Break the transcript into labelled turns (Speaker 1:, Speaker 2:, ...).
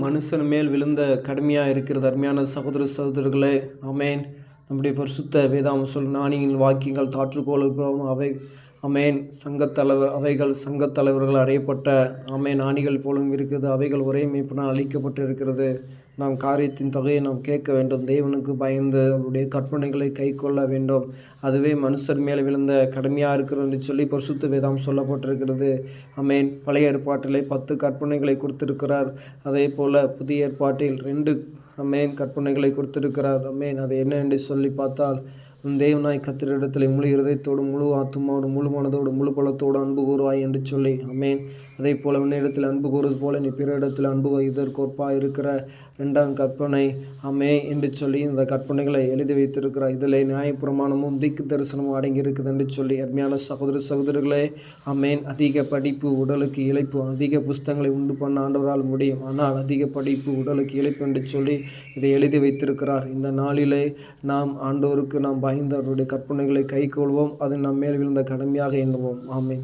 Speaker 1: மனுஷன் மேல் விழுந்த கடுமையாக இருக்கிறது அருமையான சகோதர சகோதரர்களே அமேன் நம்முடைய பரிசுத்த வேதாம சொல் நாணியின் வாக்கியங்கள் தாற்றுக்கோளும் அவை அமேன் சங்கத்தலைவர் அவைகள் சங்கத்தலைவர்கள் அறியப்பட்ட அமேன் ஆணிகள் போலும் இருக்குது அவைகள் ஒரே மீட்பினால் அளிக்கப்பட்டு இருக்கிறது நாம் காரியத்தின் தொகையை நாம் கேட்க வேண்டும். தேவனுக்கு பயந்து அவருடைய கற்பனைகளை கை கொள்ள வேண்டும். அதுவே மனுஷர் மேலே விழுந்த கடுமையாக இருக்கிறது என்று சொல்லி பரிசுத்த வேதாம் சொல்லப்பட்டிருக்கிறது. அமேன் பழைய ஏற்பாட்டிலே பத்து கற்பனைகளை கொடுத்திருக்கிறார். அதே போல் புதிய ஏற்பாட்டில் ரெண்டு அமேன் கற்பனைகளை கொடுத்திருக்கிறார். அமேன் அது என்ன என்று சொல்லி பார்த்தால் உன் தேவனாய் கத்திரிடத்தில் முழு இருதயத்தோடு முழு ஆத்மாவோடு முழு மனதோடு முழு பலத்தோடு அன்பு கூறுவாய் என்று சொல்லி. அமேன் அதே போல் உன்னிடத்தில் அன்பு கூறுவது போல நீ பிற இடத்தில் அன்பு இதற்கொப்பாக இருக்கிற ரெண்டாம் கற்பனை. அமே என்று சொல்லி இந்த கற்பனைகளை எழுதி வைத்திருக்கிறார் இதில் நியாயப்பிரமாணமும் திக்கு தரிசனமும் அடங்கி இருக்குது என்று சொல்லி அருமையான சகோதர சகோதரர்களே அமேன் அதிக படிப்பு உடலுக்கு இழைப்பு அதிக புஸ்தங்களை உண்டு பண்ண ஆண்டவரால் முடியும். ஆனால் அதிக படிப்பு உடலுக்கு இழைப்பு என்று சொல்லி இதை எழுதி வைத்திருக்கிறார். இந்த நாளிலே நாம் ஆண்டோருக்கு நாம் பய அவருடைய கற்பனைகளை கைக்கொள்வோம். அது நம்மேல் விழுந்த கடமையாக எண்ணுவோம். ஆமேன்.